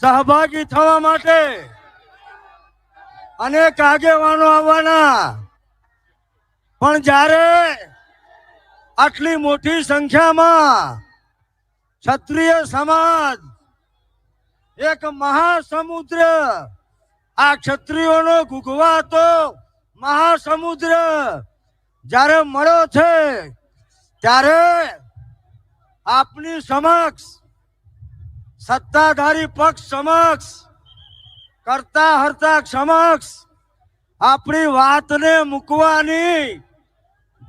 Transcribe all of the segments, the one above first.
સહભાગી થવા માટે અનેક આગેવાનો આવવાના. પણ જ્યારે આટલી મોટી સંખ્યામાં ક્ષત્રિય સમાજ, એક મહાસમુદ્ર, આ ક્ષત્રિયોનો ગુગવાતો મહાસમુદ્ર જ્યારે મળ્યો છે, ત્યારે આપની સમક્ષ સત્તાધારી પક્ષ સમક્ષ, કરતા હરતા સમક્ષ, આપણી વાતને મૂકવાની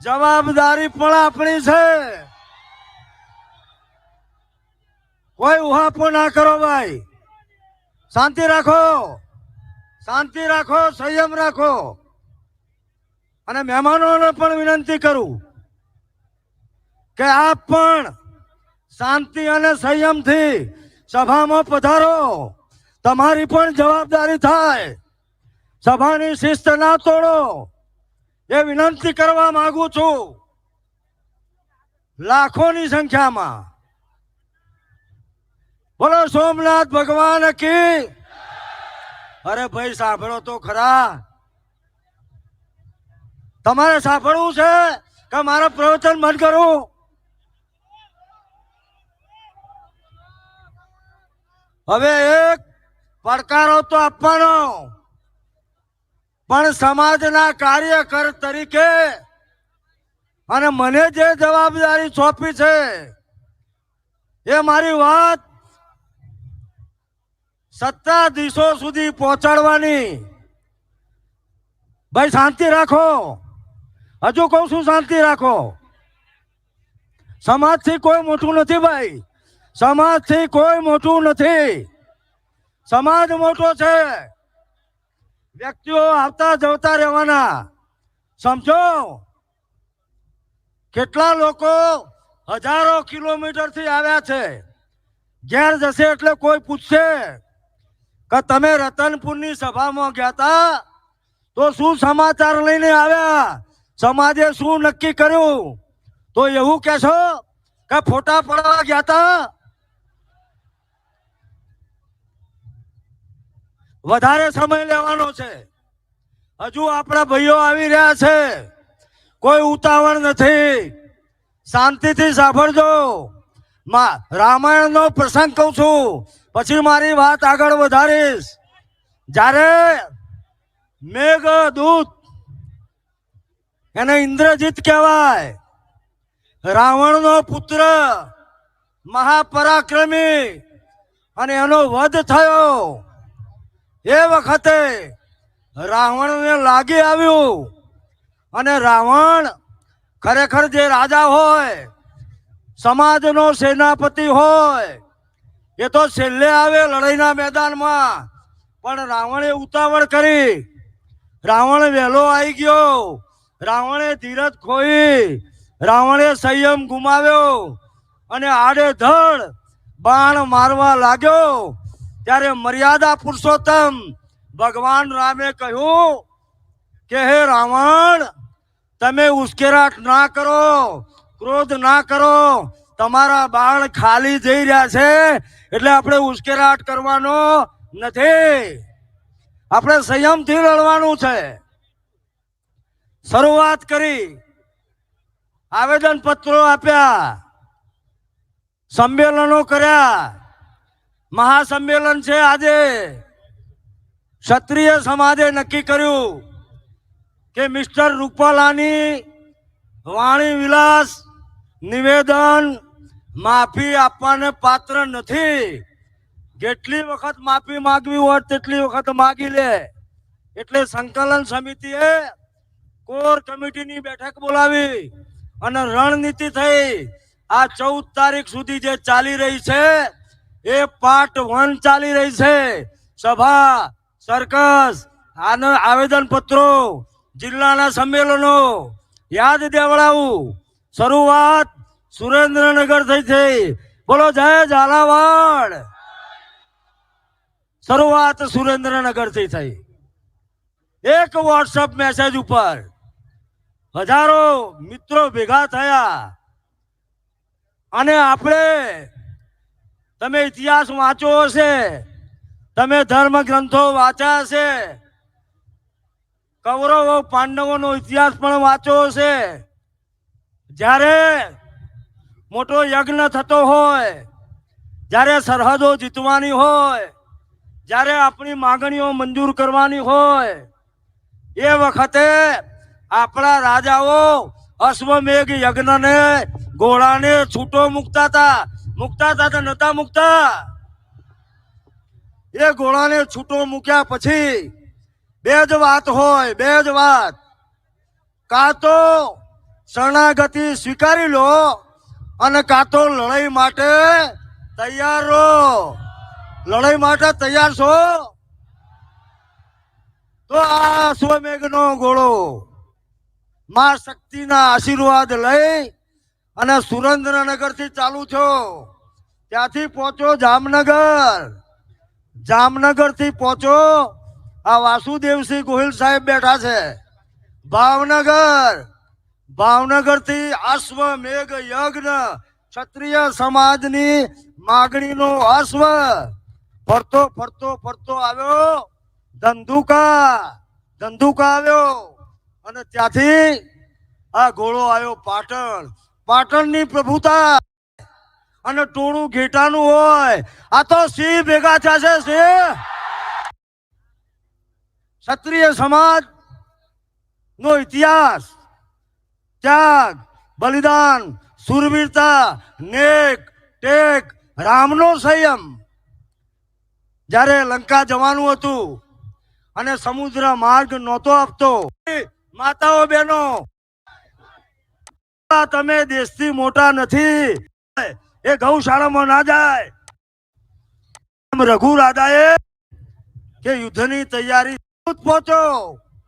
જવાબદારી પણ આપણી છે. કોઈ ઉહાપો ના કરો ભાઈ. શાંતિ રાખો. શાંતિ રાખો, સંયમ રાખો. અને મહેમાનોને પણ વિનંતી કરું કે આપ પણ શાંતિ અને સંયમથી સભામાં પધારો. તમારી પણ જવાબદારી થાય. સભાની શિસ્ત ના તોડો. એ વિનંતી કરવા માંગુ છું. લાખોની સંખ્યામાં. બોલો, સોમનાથ ભગવાન કી? અરે ભાઈ, સાંભળો તો ખરા. તમારે સાંભળવું છે કે મારા પ્રવચન બંધ કરું? હવે એક પડકારો તો આપવાનો. પણ સમાજના કાર્યકર તરીકે અને મને જે જવાબદારી સોંપી છે, એ મારી વાત સત્તાધીશો સુધી પહોંચાડવાની. ભાઈ, શાંતિ રાખો. હજુ કહું છું, શાંતિ રાખો. સમાજથી કોઈ મોટું નથી, ભાઈ. સમાજથી કોઈ મોટું નથી. સમાજ મોટો છે. વ્યક્તિઓ આવતા જવતા રહેવાના. સમજો? કેટલા લોકો હજારો કિલોમીટરથી આવ્યા છે. ઘેર જશે એટલે કોઈ પૂછશે કે તમે રતનપુરની સભામાં ગયા હતા તો શું સમાચાર લઈને આવ્યા? સમાજે શું નક્કી કર્યું? તો એવું કહેશો કે ફોટા પડવા ગયા તા? વધારે સમય લેવાનો છે. હજુ આપણા ભાઈઓ આવી રહ્યા છે. કોઈ ઉતાવળ નથી. શાંતિથી સાંભળજો. રામાયણનો પ્રસંગ કહું છું. પછી મારી વાત આગળ વધારીશ. જ્યારે મેઘ દૂત એને ઇન્દ્રજીત કહેવાય, રાવણનો પુત્ર, મહાપરાક્રમી, અને એનો વધ થયો. એ વખતે રાવણને લાગી આવ્યું. અને રાવણ ખરેખર જે રાજા હોય, સમાજનો સેનાપતિ હોય, એ તો છેલ્લે આવે લડાઈના મેદાનમાં. પણ રાવણે ઉતાવળ કરી. રાવણ વહેલો આવી ગયો. રાવણે ધીરજ ખોઈ. રાવણે સંયમ ગુમાવ્યો. અને આડેધડ બાણ મારવા લાગ્યો. ત્યારે મર્યાદા પુરુષોત્તમ ભગવાન રામે કહ્યું કે, હે રાવણ, તમે ઉશ્કેરાટ ના કરો, ક્રોધ ના કરો. તમારા બાળ ખાલી જઈ રહ્યા છે, એટલે આપણે ઉશ્કેરાટ કરવાનો નથી. આપણે સંયમથી લડવાનું છે. શરૂઆત કરી. આવેદન પત્રો આપ્યા. સંમેલનો કર્યા. મહાસંમેલન છે આજે. ક્ષત્રિય સમાજે નક્કી કર્યું કે મિસ્ટર રૂપાલાની વાણી વિલાસ નિવેદન માફી આપવાને પાત્ર નથી. જેટલી વખત માફી માંગવી હોય તેટલી વખત માગી લે. એટલે સંકલન સમિતિએ કોર કમિટીની બેઠક બોલાવી અને રણનીતિ થઈ આ ચૌદ તારીખ સુધી જે ચાલી રહી છે એ પાર્ટ વન ચાલી રહી છે. સભા, સરકસ આવેદન પત્રો જિલ્લાના સંમેલનો. યાદ દેવડાવું. શરૂઆત સુરેન્દ્રનગર થઈ છે બોલો, જય ઝાલાવાડ. શરૂઆત સુરેન્દ્રનગરથી થઈ. એક વોટ્સઅપ મેસેજ ઉપર. હજારો મિત્રો ભેગા થયા. અને આપણે તમે ઇતિહાસ વાંચો હશે. તમે ધર્મ ગ્રંથો વાંચ્યા હશે. કૌરવો પાંડવોનો ઇતિહાસ પણ વાંચો હશે. જ્યારે મોટો યજ્ઞ થતો હોય, જ્યારે સરહદો જીતવાની હોય, જ્યારે આપણી માગણીઓ મંજૂર કરવાની હોય, એ વખતે આપણા રાજાઓ અશ્વમેઘ યજ્ઞને ઘોડાને છૂટો મૂકતા હતા. મૂકતા હતા નતા મૂકતા. એ ઘોડાને છૂટો મૂક્યા પછી બે જ વાત હોય, બે જ વાત. કાં તો શરણાગતિ સ્વીકારી લો અને કાં તો લડાઈ માટે તૈયાર રહો. લડાઈ માટે તૈયાર છો? તો આ અશ્વમેઘનો ઘોડો મા શક્તિના આશીર્વાદ લઈ અને સુરેન્દ્રનગરથી ચાલુ છો ત્યાંથી પહોંચો જામનગર. જામનગરથી પહોંચો આ વાસુદેવસિંહ ગોહિલ સાહેબ બેઠા છે. ભાવનગર. ભાવનગરથી અશ્વમેઘ યજ્ઞ ક્ષત્રિય સમાજની માગણીનો અશ્વ. ફરતો ફરતો ફરતો આવ્યો. ધંધુકા ધંધુકા આવ્યો. અને ત્યાંથી આ ઘોડો આવ્યો પાટણ. પાટણની પ્રભુતા. અને ટોળું ઘેટાનું હોય. આ તો સિંહ ભેગા છે સિંહ. ક્ષત્રિય સમાજ નો ઇતિહાસ. ત્યાગ, બલિદાન, સુરવીરતા, નેક, ટેક, રામનો સંયમ. જ્યારે લંકા જવાનું હતું અને સમુદ્ર માર્ગ નહોતો આપતો. માતાઓ બહેનો તમે દેશથી મોટા નથી. એ ગૌશાળામાં ના જાય. રઘુ રાજાએ કે યુદ્ધની તૈયારી પહોંચો.